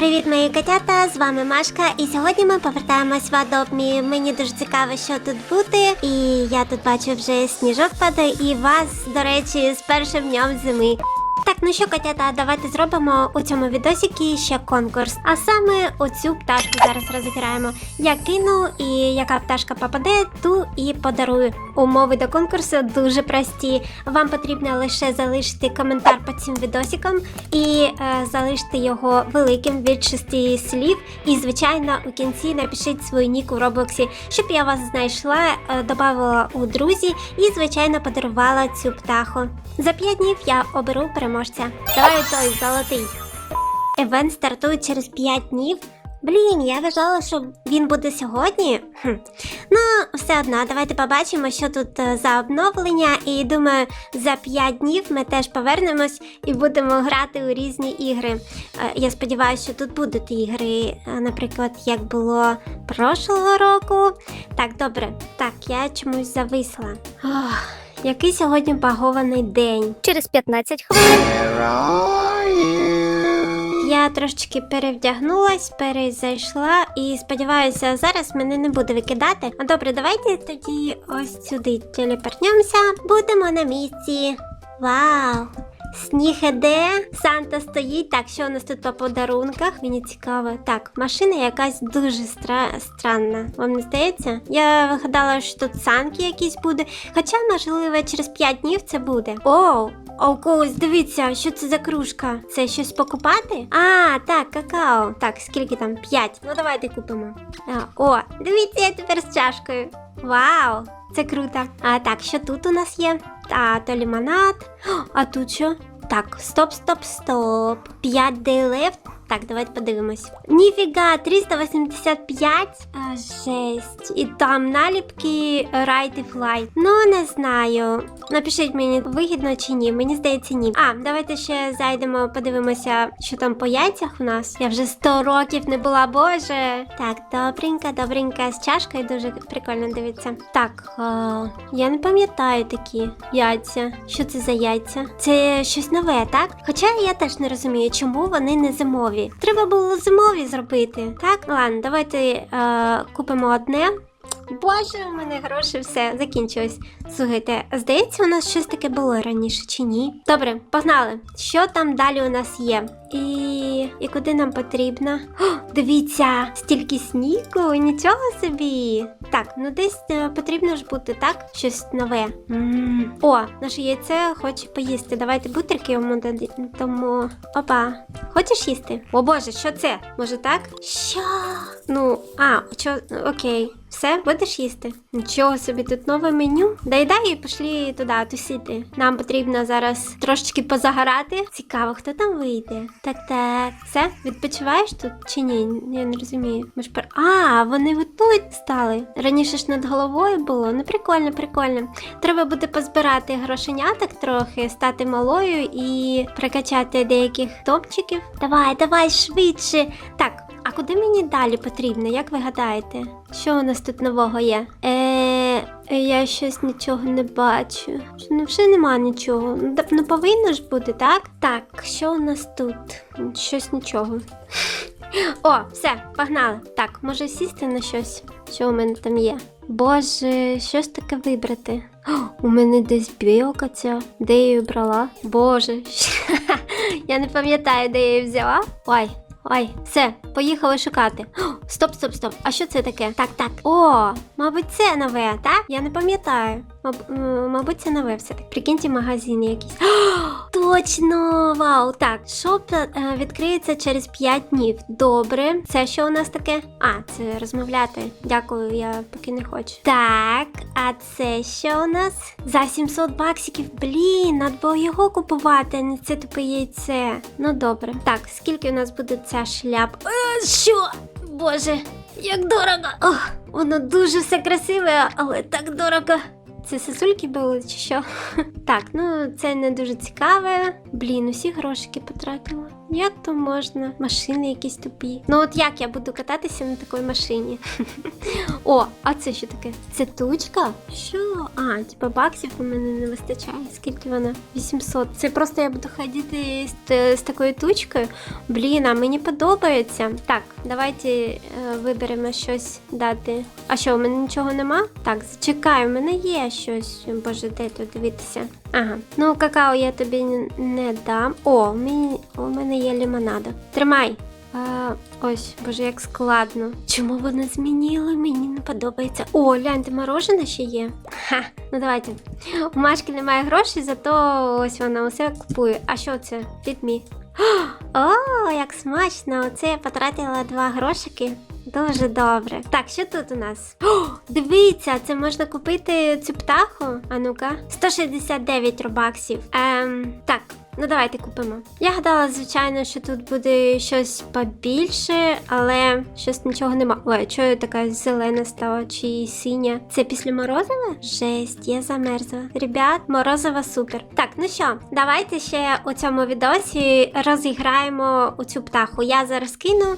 Привіт, мої котята! З вами Машка, і сьогодні ми повертаємось в Адобмі. Мені дуже цікаво, що тут бути. І я тут бачу вже сніжок падає, і вас, до речі, з першим днем зими. Так, ну що, котята, давайте зробимо у цьому відосіки ще конкурс. А саме оцю пташку зараз розіграємо. Я кину, і яка пташка попаде, ту і подарую. Умови до конкурсу дуже прості. Вам потрібно лише залишити коментар під цим відосиком і е, залишити його великим від шести слів. І, звичайно, у кінці напишіть свою нік у Роблоксі, щоб я вас знайшла, е, додавала у друзі і, звичайно, подарувала цю птаху. За 5 днів я оберу переможця. Давай той золотий. Евент стартує через 5 днів. Блін, я вважала, що він буде сьогодні. Хм. Ну, все одно, давайте побачимо, що тут е, за обновлення. І думаю, за 5 днів ми теж повернемось і будемо грати у різні ігри. Е, Я сподіваюся, що тут будуть ігри, е, наприклад, як було прошлого року. Так, добре. Так, я чомусь зависла. Ох, який сьогодні багований день. Через 15 хвилин Я трошечки перевдягнулась, перезайшла і сподіваюся, зараз мене не буде викидати. А добре, давайте тоді ось сюди телепортнемося. Будемо на місці. Вау! Сніг іде, Санта стоїть. Так, що у нас тут по подарунках? Мені цікаво. Так, машина якась дуже стра... странна. Вам не здається? Я вигадала, що тут санки якісь буде. Хоча, можливо, через 5 днів це буде. Оу! А у когось дивіться, що це за кружка? Це щось покупати? А, так, какао. Так, скільки там? 5. Ну давайте купимо. А, о, дивіться, я тепер з чашкою. Вау! Це круто. А так, що тут у нас є? А, то лимонад. А тут що? Так, стоп, стоп, стоп. 5 day left. Так, давайте подивимось. Ніфіга, 385. А, жесть. І там наліпки Ride і Fly. Ну, не знаю. Напишіть мені, вигідно чи ні. Мені здається, ні. А, давайте ще зайдемо, подивимося, що там по яйцях у нас. Я вже 100 років не була, боже. Так, добренько, добренько. З чашкою дуже прикольно дивиться. Так, а, я не пам'ятаю такі яйця. Що це за яйця? Це щось нове, так? Хоча я теж не розумію, чому вони не зимові. Треба було зимові зробити. Так, ладно, давайте е, купимо одне. Боже, у мене гроші все закінчилось. Слухайте, здається, у нас щось таке було раніше чи ні? Добре, погнали. Що там далі у нас є? І, і куди нам потрібно? О, дивіться, стільки снігу, нічого собі. Так, ну десь е, потрібно ж бути, так? Щось нове. м О, наше яйце хоче поїсти. Давайте бутерки йому дамо. Опа. Хочеш їсти? О боже, що це? Може так? Що? Ну, а, що, окей. Все, будеш їсти? Нічого собі, тут нове меню. Доїдай і пішли туди тусити. Нам потрібно зараз трошечки позагорати. Цікаво, хто там вийде. Так, так. Все, відпочиваєш тут чи ні? Я не розумію. Ми ж пер... А, вони тут стали. Раніше ж над головою було. Ну прикольно, прикольно. Треба буде позбирати грошеняток трохи, стати малою і прокачати деяких топчиків. Давай, давай швидше. Так. А куди мені далі потрібно, як ви гадаєте? Що у нас тут нового є? Е, я щось нічого не бачу. Ну, вже нема нічого. Ну, Ну повинно ж бути, так? Так, що у нас тут? Щось нічого. О, все, погнали. Так, може сісти на щось, що у мене там є. Боже, що ж таке вибрати? О, у мене десь білка ця. Де я її брала? Боже, я не пам'ятаю, де я її взяла. Ой, Ой, все, поїхали шукати. О, стоп, стоп, стоп. А що це таке? Так, так. О, мабуть, це нове, так? Я не пам'ятаю. Маб- мабуть, це нове все так. Прикиньте, магазин якийсь. О, точно! Вау! Так, шоп е, відкриється через 5 днів. Добре. Це що у нас таке? А, це розмовляти. Дякую, я поки не хочу. Так, а це що у нас? За 700 баксиків. Блін, надо було його купувати, а не це тупе яйце. Ну добре. Так, скільки у нас буде ця шляпа? Е, що? Боже, як дорого! Ох, воно дуже все красиве, але так дорого. Це сосульки були чи що? Так, ну це не дуже цікаве. Блін, усі грошики потратила. Як то можна? Машини якісь тупі. Ну от як я буду кататися на такій машині? О, а це що таке? Це тучка? Що? А, типа баксів у мене не вистачає. Скільки вона? 800. Це просто я буду ходити з, з такою тучкою. Блін, а мені подобається. Так, давайте е, виберемо щось дати. А що, у мене нічого нема? Так, зачекай, у мене є щось. Боже, де тут дивитися? Ага. Ну, какао я тобі не дам. О, у мене, у мене є лимонада. Тримай. А, ось, боже, як складно. Чому вони змінили? Мені не подобається. О, гляньте, морожене ще є. Ха, ну давайте. У Машки немає грошей, зато ось вона усе купує. А що це? Відмі. О, як смачно! Оце я потратила два грошики. Дуже добре. Так, що тут у нас? О, дивіться, це можна купити цю птаху. А ну-ка. 169 робаксів. Ем, так. Ну, давайте купимо. Я гадала, звичайно, що тут буде щось побільше, але щось нічого нема. Ой, чого я така зелена стала чи синя? Це після морозива? Жесть, я замерзла. Ребят, морозива супер. Так, ну що, давайте ще у цьому відосі розіграємо у цю птаху. Я зараз кину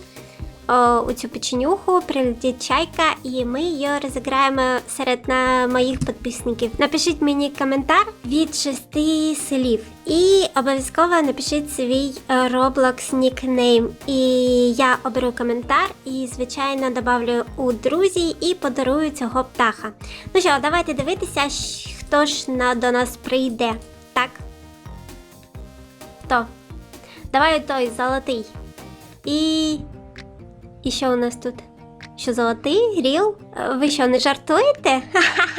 у цю печенюху, прилетить чайка, і ми її розіграємо серед на моїх підписників. Напишіть мені коментар від шести слів. І обов'язково напишіть свій е, Roblox нікнейм. І я оберу коментар і, звичайно, добавлю у друзі і подарую цього птаха. Ну що, давайте дивитися, хто ж до нас прийде. Так? Хто? Давай той золотий. І. І що у нас тут? Що золотий? Гріл? Е, Ви що, не жартуєте?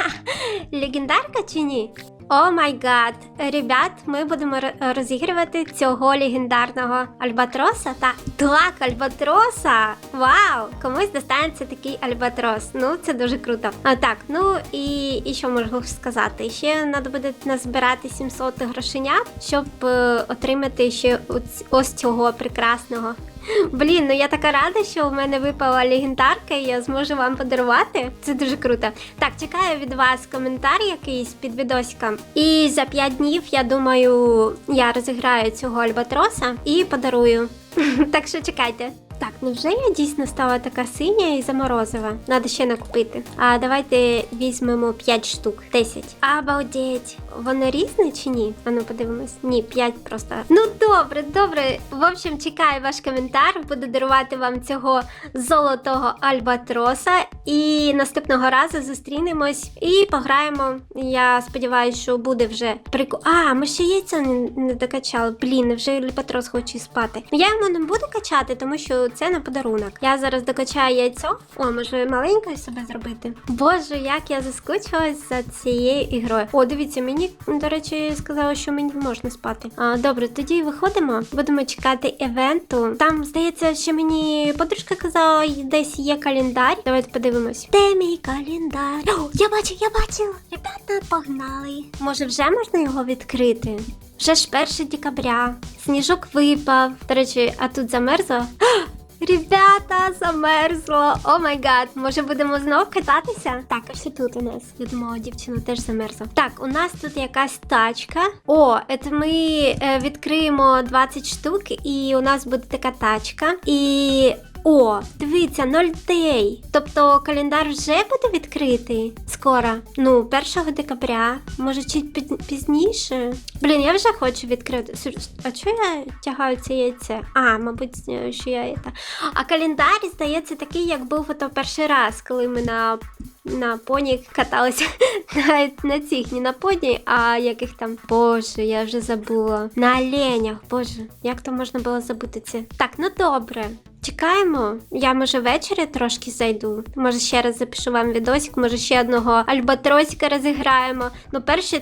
Легендарка чи ні? О май гад! Ребят, ми будемо розігрувати цього легендарного альбатроса. Та так, альбатроса! Вау! Комусь достанеться такий альбатрос. Ну, це дуже круто. А так, ну і, і що можу сказати? Ще треба буде назбирати 700 грошенят, щоб е, отримати ще оць- ось цього прекрасного Блін, ну я така рада, що в мене випала легендарка, і я зможу вам подарувати. Це дуже круто. Так, чекаю від вас коментар якийсь під відосиком. І за 5 днів, я думаю, я розіграю цього альбатроса і подарую. Так що чекайте. Так, невже я дійсно стала така синя і заморозива? Надо ще накупити. А давайте візьмемо 5 штук. 10. Обалдеть. Воно різне чи ні? А ну подивимось. Ні, 5 просто. Ну добре, добре. В общем, чекаю ваш коментар. Буду дарувати вам цього золотого альбатроса. І наступного разу зустрінемось і пограємо. Я сподіваюся, що буде вже прикол. А, ми ще яйця не, докачали. Блін, вже альбатрос хоче спати. Ну я йому не буду качати, тому що це на подарунок. Я зараз докачаю яйцо. О, може маленьке собі зробити. Боже, як я заскучилась за цією ігрою. О, дивіться, мені, до речі, сказали, що мені можна спати. А, добре, тоді виходимо. Будемо чекати івенту. Там, здається, що мені подружка казала, десь є календар. Давайте подивимось. Де мій календар? О, я бачу, я бачу. Ребята, погнали. Може, вже можна його відкрити? Вже ж 1 декабря. Сніжок випав. До речі, а тут замерзло. Ребята, замерзло. О май гад, може будемо знов кататися? Так, а що тут у нас? Я думала, дівчина теж замерзла. Так, у нас тут якась тачка. О, це ми е, відкриємо 20 штук, і у нас буде така тачка. І. О, дивіться, 0 дей. Тобто календар вже буде відкритий скоро. Ну, 1 декабря, може чуть пізніше. Блін, я вже хочу відкрити. А чого я тягаю це яйце? А, мабуть, що я це. А календар, здається, такий, як був ото перший раз, коли ми на, на поні каталися. Навіть на цих, не на поні, а яких там. Боже, я вже забула. На оленях, боже, як то можна було забути це? Так, ну добре. Чекаємо. Я може ввечері трошки зайду. Може ще раз запишу вам відосик, може ще одного альбатросика розіграємо. Ну, перше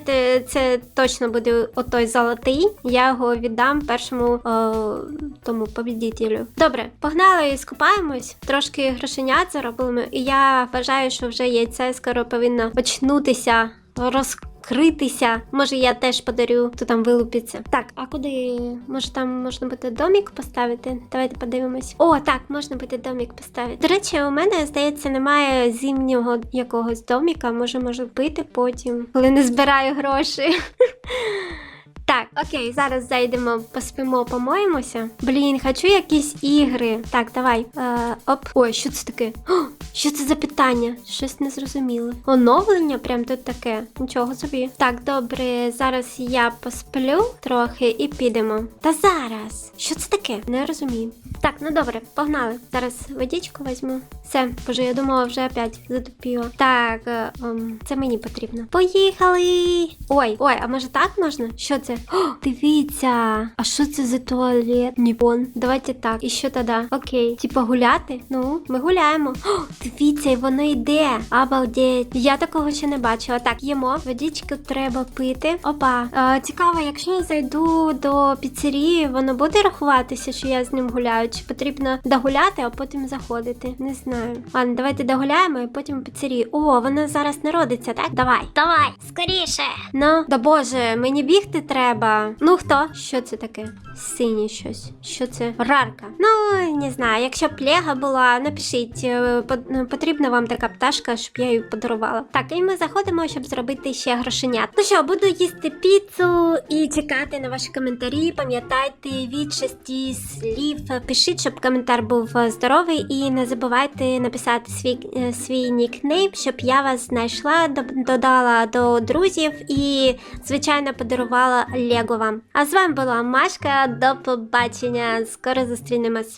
це, точно буде отой золотий. Я його віддам першому о, тому побідітелю. Добре, погнали і скупаємось. Трошки грошенят заробимо. І я вважаю, що вже яйце скоро повинно почнутися розкритися. Може, я теж подарю, то там вилупиться. Так, а куди? Може там можна буде домік поставити? Давайте подивимось. О, так, можна буде домік поставити. До речі, у мене, здається, немає зимнього якогось доміка. Може, можу бити потім, коли не збираю гроші. Так, окей, зараз зайдемо, поспимо, помоємося. Блін, хочу якісь ігри. Так, давай. Е, оп. Ой, що це таке? О, що це за питання? Щось не зрозуміло. Оновлення прям тут таке. Нічого собі. Так, добре, зараз я посплю трохи і підемо. Та зараз. Що це таке? Не розумію. Так, ну добре, погнали. Зараз водичку візьму. Все, боже, я думала, вже опять затупіла. Так, е, ем, це мені потрібно. Поїхали! Ой, ой, а може так можна? Що це? О, дивіться! А що це за туалет? Ніпон. Давайте так. І що тоді? Окей. Типа гуляти? Ну, ми гуляємо. О, дивіться, і воно йде. Обалдеть. Я такого ще не бачила. Так, їмо. Водичку треба пити. Опа. Е, цікаво, якщо я зайду до піцерії, воно буде рахуватися, що я з ним гуляю? Чи потрібно догуляти, а потім заходити? Не знаю. Ладно, давайте догуляємо і потім в піцерії. О, воно зараз народиться, так? Давай. Давай, скоріше. Ну, да боже, мені бігти треба. Ну хто? Що це таке? Синє щось. Що це? Рарка. Ну, не знаю. Якщо б Лего була, напишіть, е, ну, потрібна вам така пташка, щоб я її подарувала. Так, і ми заходимо, щоб зробити ще грошенят. Ну що, буду їсти піцу і чекати на ваші коментарі. Пам'ятайте від шести слів. Пишіть, щоб коментар був здоровий, і не забувайте написати свій, е, свій нікнейм, щоб я вас знайшла, додала до друзів і, звичайно, подарувала Лего вам. А з вами була Машка. До побачення. Скоро зустрінемось.